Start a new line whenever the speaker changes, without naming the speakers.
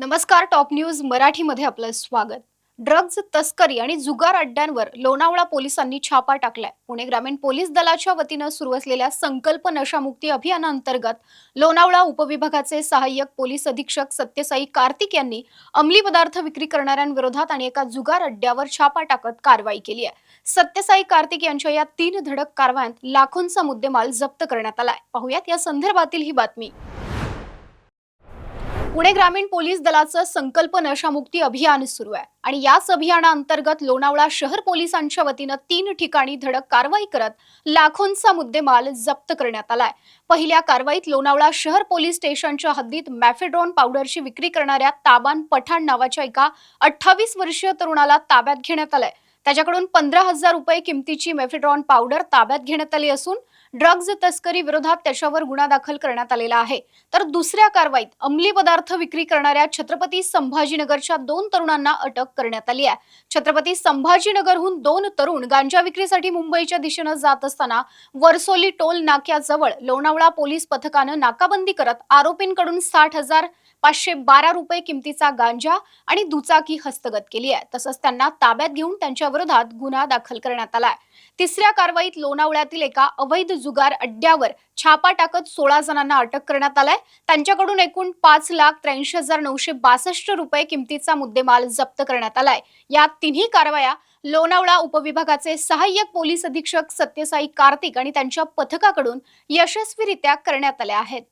नमस्कार top news मराठीमध्ये आपलं स्वागत. ड्रग्ज तस्करी आणि जुगार अड्ड्यांवर लोणावळा पोलिसांनी छापा टाकलाय. पुणे ग्रामीण पोलीस दलाच्या वतीनं सुरू असलेल्या संकल्प नशामुक्ती अभियानांतर्गत लोणावळा उपविभागाचे सहाय्यक पोलीस अधीक्षक सत्यसाई कार्तिक यांनी अंमली पदार्थ विक्री करणाऱ्यांविरोधात आणि एका जुगार अड्ड्यावर छापा टाकत कारवाई केली आहे. सत्यसाई कार्तिक यांच्या या तीन धडक कारवायांत लाखोंचा मुद्देमाल जप्त करण्यात आलाय. पाहुयात या संदर्भातील ही बातमी. पुणे ग्रामीण पोलीस दलाचं संकल्प नशामुक्ती अभियान सुरू आहे. आणि याच अभियानाअंतर्गत लोणावळा शहर पोलिसांच्या वतीनं तीन ठिकाणी धडक कारवाई करत लाखोंचा मुद्देमाल जप्त करण्यात आलाय. पहिल्या कारवाईत लोणावळा शहर पोलीस स्टेशनच्या हद्दीत मॅफेड्रॉन पावडरची विक्री करणाऱ्या ताबान पठाण नावाच्या एका अठ्ठावीस वर्षीय तरुणाला ताब्यात घेण्यात आलंय. त्याच्याकडून पंधरा हजार रुपये किमतीची मेफिड्रॉन पावडर ताब्यात घेण्यात आली असून ड्रग्ज तस्करी विरोधात त्याच्यावर गुन्हा दाखल करण्यात आलेला आहे. तर दुसऱ्या कारवाईत अंमली पदार्थ विक्री करणाऱ्या छत्रपती संभाजीनगरच्या दोन तरुणांना अटक करण्यात आली आहे. छत्रपती संभाजीनगरहून दोन तरुण गांजा विक्रीसाठी मुंबईच्या दिशेनं जात असताना वरसोली टोल नाक्याजवळ लोणावळा पोलीस पथकानं नाकाबंदी करत आरोपींकडून साठ हजार पाचशे बारा रुपये किमतीचा गांजा आणि दुचाकी हस्तगत केली आहे. तसंच त्यांना ताब्यात घेऊन त्यांच्या विरोधात गुन्हा दाखल करण्यात आलाय. तिसऱ्या कारवाईत लोणावळ्यातील एका अवैध जुगार अड्ड्यावर छापा टाकत सोळा जणांना अटक करण्यात आलाय. त्यांच्याकडून एकूण पाच लाख त्र्याऐंशी हजार नऊशे बासष्ट रुपये किमतीचा मुद्देमाल जप्त करण्यात आलाय. या तिन्ही कारवाया लोणावळा उपविभागाचे सहाय्यक पोलीस अधीक्षक सत्यसाई कार्तिक आणि त्यांच्या पथकाकडून यशस्वीरित्या करण्यात आल्या आहेत.